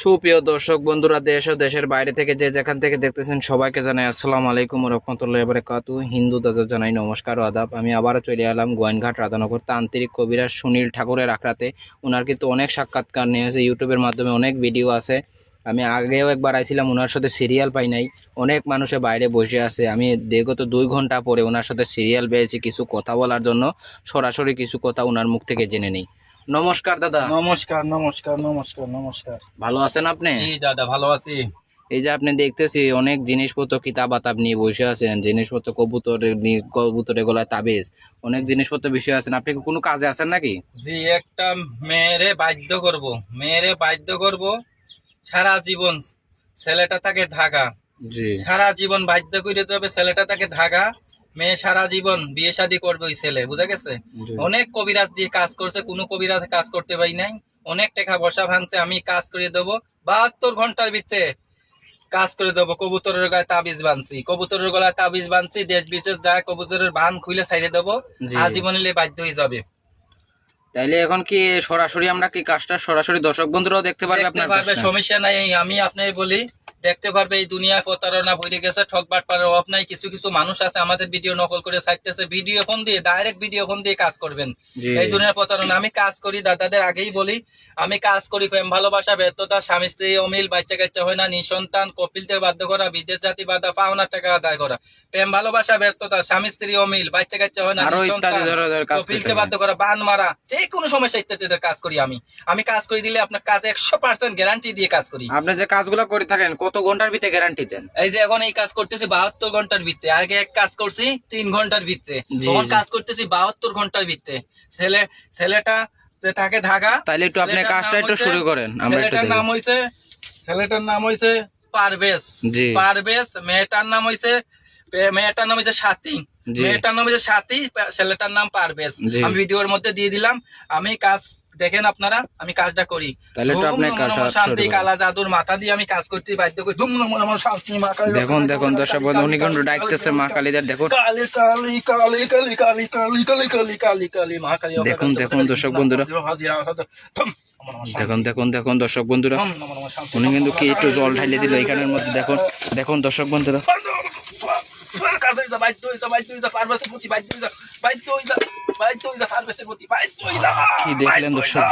সুপ্রিয় দর্শক বন্ধুরা, দেশ ও দেশের বাইরে থেকে যে যেখান থেকে দেখতেছেন সবাইকে জানাই আসসালামু আলাইকুম রহমতুল্লাহ বারাকাতু হিন্দু দাদা জানাই নমস্কার আদাব। আমি আবারও চলে এলাম গোয়েনঘাট রাধানগর তান্ত্রিক কবিরাজ সুনীল ঠাকুরের আখড়াতে। ওনার কিন্তু অনেক সাক্ষাৎকার নিয়ে নিয়েছে ইউটিউবের মাধ্যমে অনেক ভিডিও আছে। আমি আগেও একবার আইছিলাম ওনার সাথে সিরিয়াল পাই নাই। অনেক মানুষে বাইরে বসে আছে। আমি বিগত দুই ঘণ্টা পরে ওনার সাথে সিরিয়াল পেয়েছি কিছু কথা বলার জন্য। সরাসরি কিছু কথা ওনার মুখ থেকে জেনে নেই। নমস্কার দাদা। নমস্কার নমস্কার নমস্কার নমস্কার। ভালো আছেন আপনি? জি দাদা ভালো আছি। এই যে আপনি দেখতেছি অনেক জিনিসপত্র কিতাব আতাব নিয়ে বসে আছেন জিনিসপত্র কবুতরের নিয়ে কবুতরের গলায় তাবিজ অনেক জিনিসপত্র বিষয় আছেন। আপনি কি কোনো কাজে আছেন নাকি? জি একটা মেয়েরে বাধ্য করব মেয়েরে বাধ্য করব সারা জীবন ছেলেটা থাকে ঢাকা। জি। সারা জীবন বাধ্য করে দিতে হবে ছেলেটা থাকে ঢাকা। মেয়ে সারা জীবন বিয়ে শাদী করবে ওই ছেলে বুঝা গেছে? অনেক কবিরাজ দিয়ে কাজ করছে কোনো কবিরাজ কাজ করতে পারি নাই। অনেক টাকা বসা ভাঙছে আমি কাজ করে দেবো। বাহাত্তর ঘণ্টার ভিতরে কাজ করে দেবো। কবুতরের গায়ে তাবিজ বানছি কবুতরের গলায় তাবিজ বানছি দেশ বিদেশ যায় কবুতরের বান খুলে ছাইড়ে দেবো। আজীবন বাধ্য হয়ে যাবে। তাইলে এখন কি সরাসরি আমরা কি কাজটা সরাসরি দর্শক বন্ধুরাও দেখতে পারবে আপনার পারবে সমস্যা নাই আমি আপনাকে বলি দেখতে পারবে এই দুনিয়ায় প্রতারণা ভরে গেছে ঠকবাট পারার অভাব নাই কিছু কিছু মানুষ আছে আমাদের ভিডিও নকল করে ছাড়তেছে ভিডিও ফোন দিয়ে ডাইরেক্ট ভিডিও ফোন দিয়ে কাজ করবেন। এই দুনিয়ার প্রতারণা আমি কাজ করি দাদাদের আগেই বলি আমি কাজ করি প্রেম ভালোবাসা ব্যর্থতা স্বামী স্ত্রী অমিল বাচ্চা কাচ্চা হয় না নিঃসন্তান কপিলতে বাধ্য করা বিদেশ জাতি বাধা পাওনার টাকা আদায় করা। প্রেম ভালোবাসা ব্যর্থতা স্বামী স্ত্রী অমিল বাচ্চা কাচ্চা হয় না নিঃসন্তান হবে। বাধ্য করা বান মারা যে কোনো সমস্যা ইত্যাদিদের কাজ করি আমি। আমি কাজ করে দিলে আপনার কাজ একশো পার্সেন্ট গ্যারান্টি দিয়ে কাজ করি। আপনি যে কাজগুলো করে থাকেন কত ঘণ্টার ভিতরে গ্যারান্টি দেন? এই যে এখন এই কাজ করতেছি বাহাত্তর ঘণ্টার ভিত্তে আগে এক কাজ করছি তিন ঘণ্টার ভিত্তে জি, তখন কাজ করতেছি বাহাত্তর ঘণ্টার ভিত্তে ছেলে ছেলেটা থাকে ঢাকা তাইলে একটু আপনি ছেলেটার কাজটা নাম একটু শুরু করেন আমরা ছেলেটার নাম হইছে ছেলেটার নাম হইছে পারভেজ। জি। পারভেজ মেয়েটার নাম হইছে মেয়েটার নাম হইছে সাথী। মেয়েটার নাম হইছে সাথী ছেলেটার নাম পারভেজ। আমি ভিডিওর মধ্যে দিয়ে দিলাম। আমি কাজ দেখেন আপনারা আমি কাজটা করি শান্তি কালা জাদুর মাথা দিয়ে আমি কাজ করতে বাধ্য করি দেখুন দেখুন দর্শক উনি কিন্তু ডাকতেছে মা কালীদের দেখুন দেখুন দেখুন দর্শক বন্ধুরা দেখুন দেখুন দেখুন দর্শক বন্ধুরা উনি কিন্তু কি একটু জল ঢালিয়ে দিল এখানের মধ্যে দেখুন দেখুন দর্শক বন্ধুরা বাধ্য বাধ্য বাধ্য বাধ্য কি দেখলেন দর্শক?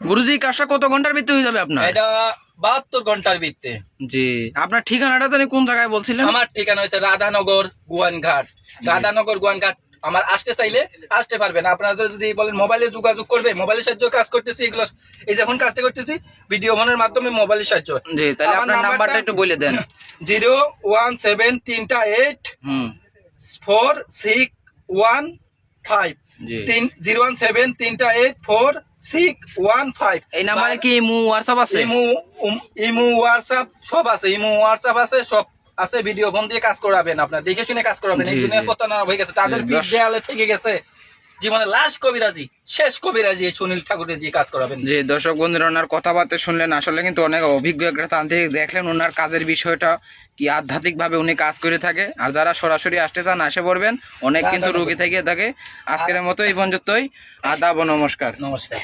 গুরুজি কাজটা কত ঘণ্টার ভিতরে হয়ে যাবে আপনার? এটা বাহাত্তর ঘণ্টার ভিত্তে জি। আপনার ঠিকানাটা জানি কোন জায়গায় বলছিলেন আমার ঠিকানা হচ্ছে রাধানগর গুয়ানঘাট। রাধানগর গুয়ানঘাট আমার আসতে চাইলে আসতে পারবেন। আপনারা যদি বলেন মোবাইলে যোগাযোগ করবে মোবাইলের সাহায্যে কাজ করতেছি এগুলো এই যে এখন কাজটা করতেছি ভিডিও ফোনের মাধ্যমে মোবাইলের সাহায্য। জি তাহলে আপনার নাম্বারটা- একটু বলে দেন। জিরো ওয়ান সেভেন তিনটা eight hmm. Four six one five তিন জিরো ওয়ান সেভেন তিনটা eight four six one five এই নাম্বারে কি ইমু হোয়াটসঅ্যাপ আছে? ইমু ইমু হোয়াটসঅ্যাপ সব আছে। ইমু হোয়াটসঅ্যাপ আছে সব আছে। ভিডিও ফোন দিয়ে কাজ করাবেন আপনার। দেখে শুনে কাজ করাবেন। এই কথা না হয়ে গেছে। তাদের পিঠ দেয়ালে থেকে গেছে। জীবনে লাস্ট কবিরাজি শেষ কবিরাজি সুনীল ঠাকুরের দিয়ে কাজ করাবেন। যে দর্শক বন্ধুরা ওনার কথাবার্তা শুনলেন আসলে কিন্তু অনেক অভিজ্ঞ একটা তান্ত্রিক দেখলেন ওনার কাজের বিষয়টা কি আধ্যাত্মিক ভাবে উনি কাজ করে থাকে। আর যারা সরাসরি আসতে চান আসে পড়বেন অনেক কিন্তু রুগী থেকে থাকে। আজকের মতো এই পর্যন্তই। আদাব নমস্কার। নমস্কার।